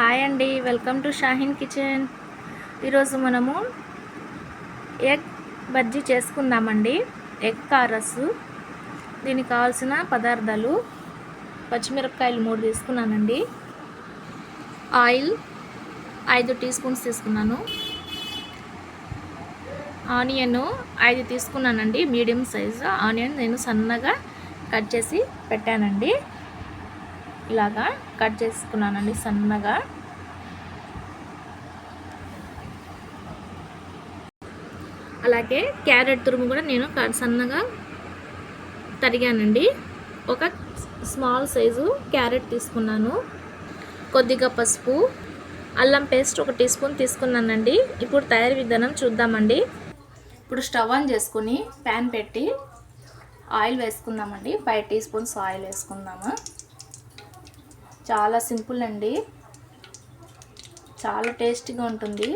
Hi అండి welcome to Shaheen kitchen. ఈరోజు మనము ఎగ్ బజ్జీ చేసుకుందామండి. ఎగ్ కారస్ దీనికి కావాల్సిన పదార్థాలు పచ్చిమిరపకాయలు మూడు తీసుకున్నానండి. ఆయిల్ ఐదు టీ స్పూన్స్ తీసుకున్నాను. ఆనియన్ ఐదు తీసుకున్నానండి మీడియం సైజు ఆనియన్ నేను సన్నగా కట్ చేసి పెట్టానండి. ఇలాగా కట్ చేసుకున్నానండి సన్నగా. అలాగే క్యారెట్ తురుము కూడా నేను క- సన్నగా తరిగానండి. ఒక స్మాల్ సైజు క్యారెట్ తీసుకున్నాను. కొద్దిగా పసుపు అల్లం పేస్ట్ ఒక టీ స్పూన్ తీసుకున్నానండి. ఇప్పుడు తయారీ విధానం చూద్దామండి. ఇప్పుడు స్టవ్ ఆన్ చేసుకుని ప్యాన్ పెట్టి ఆయిల్ వేసుకుందామండి. ఫైవ్ టీ స్పూన్స్ ఆయిల్ వేసుకుందాము. చాలా సింపుల్ అండి. చాలా టేస్టీగా ఉంటుంది.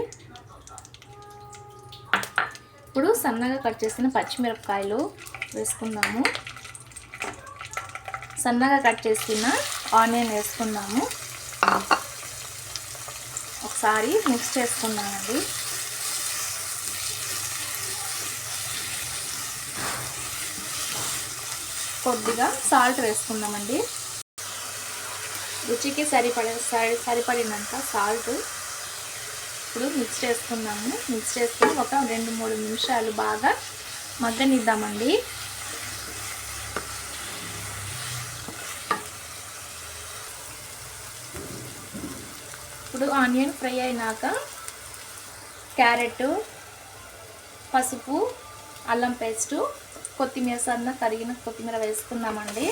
ఇప్పుడు సన్నగా కట్ చేసిన పచ్చిమిరపకాయలు వేసుకుందాము. సన్నగా కట్ చేసిన ఆనియన్ వేసుకుందాము. ఒకసారి మిక్స్ చేసుకుందామండి. కొద్దిగా సాల్ట్ వేసుకుందామండి. రుచికి సరిపడే సరి సరిపడినంత సాల్ట్ ఇప్పుడు మిక్స్ చేసుకుందాము. మిక్స్ చేసుకుని ఒక రెండు మూడు నిమిషాలు బాగా మగ్గనిద్దామండి. ఇప్పుడు ఆనియన్ ఫ్రై అయినాక క్యారెట్ పసుపు అల్లం పేస్టు కొత్తిమీర సన్న కరిగిన కొత్తిమీర వేసుకుందామండి.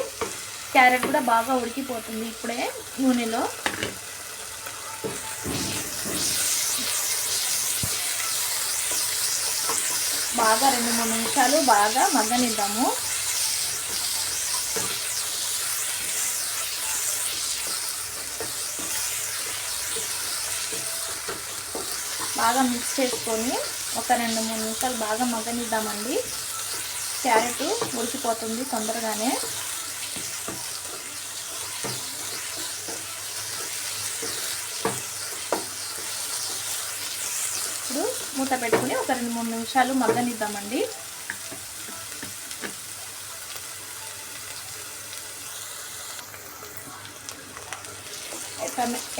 క్యారెట్ కూడా బాగా ఉడికిపోతుంది ఇప్పుడే నూనెలో. బాగా రెండు మూడు నిమిషాలు బాగా మగ్గనిద్దాము. బాగా మిక్స్ చేసుకొని ఒక రెండు మూడు నిమిషాలు బాగా మగ్గనిద్దామండి. క్యారెట్ ఉడికిపోతుంది తొందరగానే ఇప్పుడు మూత పెట్టుకుని ఒక రెండు మూడు నిమిషాలు మగ్గనిద్దామండి.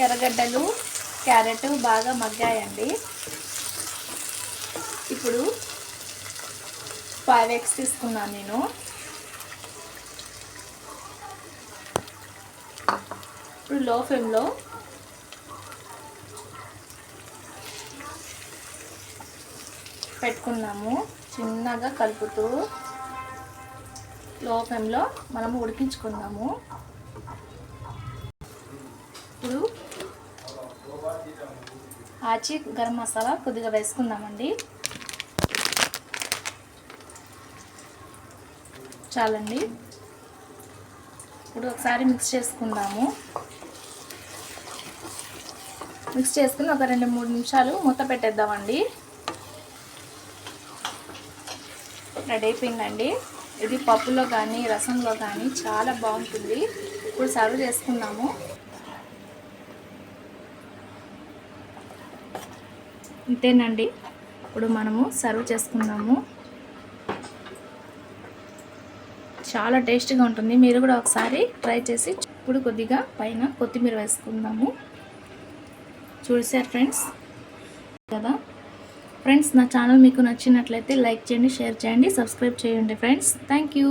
ఎర్రగడ్డలు క్యారెట్ బాగా మగ్గాయండి. ఇప్పుడు ఫైవ్ ఎగ్స్ తీసుకున్నాను నేను. ఇప్పుడు లో ఫ్లేమ్లో పెట్టుకున్నాము చిన్నగా కలుపుతూ లో ఫ్లేమ్లో మనము ఉడికించుకుందాము. ఇప్పుడు ఆచి గరం మసాలా కొద్దిగా వేసుకుందామండి. చాలండి. ఇప్పుడు ఒకసారి మిక్స్ చేసుకుందాము. మిక్స్ చేసుకుని ఒక రెండు మూడు నిమిషాలు మూత పెట్టేద్దామండి. రెడీ అయిపోయిందండి. ఇది పప్పులో కానీ రసంలో కానీ చాలా బాగుంటుంది. ఇప్పుడు సర్వ్ చేసుకున్నాము ఇంతేనండి. ఇప్పుడు మనము సర్వ్ చేసుకుందాము. చాలా టేస్టీగా ఉంటుంది. మీరు కూడా ఒకసారి ట్రై చేసి ఇప్పుడు కొద్దిగా పైన కొత్తిమీర వేసుకుందాము. చూసారు ఫ్రెండ్స్? కదా? ఫ్రెండ్స్ నా ఛానల్ మీకు నచ్చినట్లయితే లైక్ చేయండి షేర్ చేయండి సబ్స్క్రైబ్ చేయండి ఫ్రెండ్స్. Thank you.